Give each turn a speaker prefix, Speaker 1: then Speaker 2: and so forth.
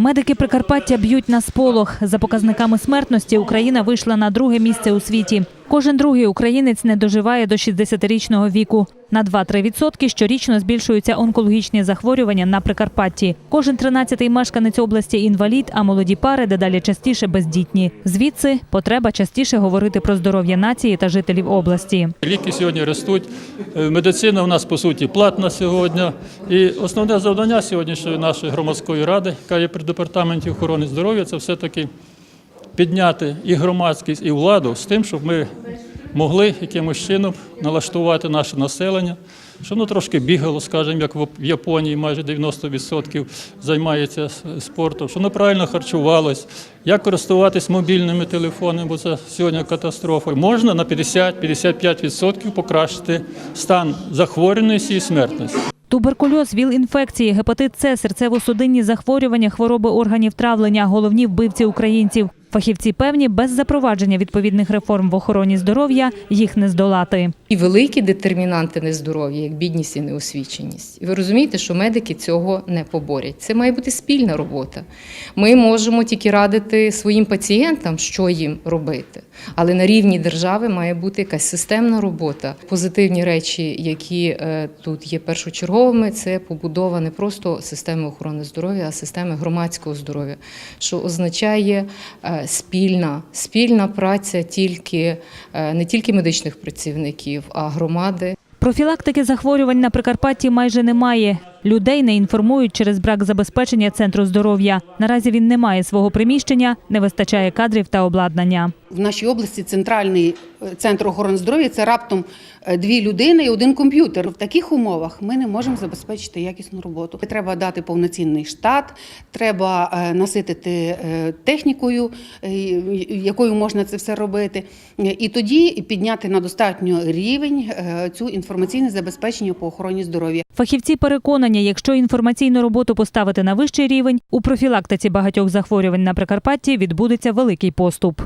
Speaker 1: Медики Прикарпаття б'ють на сполох. За показниками смертності Україна вийшла на друге місце у світі. Кожен другий українець не доживає до 60-річного віку. На 2-3% щорічно збільшуються онкологічні захворювання на Прикарпатті. Кожен 13-й мешканець області інвалід, а молоді пари дедалі частіше бездітні. Звідси потреба частіше говорити про здоров'я нації та жителів області.
Speaker 2: Ліки сьогодні ростуть. Е, Медицина у нас по суті платна сьогодні. І основне завдання сьогоднішньої нашої громадської ради, яка є при департаменті охорони здоров'я, це все-таки підняти і громадськість, і владу з тим, щоб ми могли якимось чином налаштувати наше населення, щоб воно трошки бігало, скажімо, як в Японії майже 90% займається спортом, щоб воно правильно харчувалось, як користуватись мобільними телефонами, бо це сьогодні катастрофа. Можна на 50-55% покращити стан захворюваності і смертності.
Speaker 1: Туберкульоз, ВІЛ-інфекції, гепатит С, серцево-судинні захворювання, хвороби органів травлення – головні вбивці українців. Фахівці певні, без запровадження відповідних реформ в охороні здоров'я їх не здолати.
Speaker 3: І великі детермінанти нездоров'я, як бідність і неосвіченість. І ви розумієте, що медики цього не поборять. Це має бути спільна робота. Ми можемо тільки радити своїм пацієнтам, що їм робити. Але на рівні держави має бути якась системна робота. Позитивні речі, які е, тут є першочерговими, це побудова не просто системи охорони здоров'я, а системи громадського здоров'я, що означає е, спільна, спільна праця тільки е, не тільки медичних працівників, а громади.
Speaker 1: Профілактики захворювань на Прикарпатті майже немає. Людей не інформують через брак забезпечення центру здоров'я. Наразі він не має свого приміщення, не вистачає кадрів та обладнання.
Speaker 4: В нашій області центральний е, центр охорони здоров'я це раптом е, дві людини і один комп'ютер. В таких умовах ми не можемо забезпечити якісну роботу. Треба дати повноцінний штат, треба е, наситити технікою, якою можна це все робити, і тоді підняти на достатньо рівень цю інформаційне забезпечення по охороні здоров'я.
Speaker 1: Фахівці переконані, якщо інформаційну роботу поставити на вищий рівень, у профілактиці багатьох захворювань на Прикарпатті відбудеться великий поступ.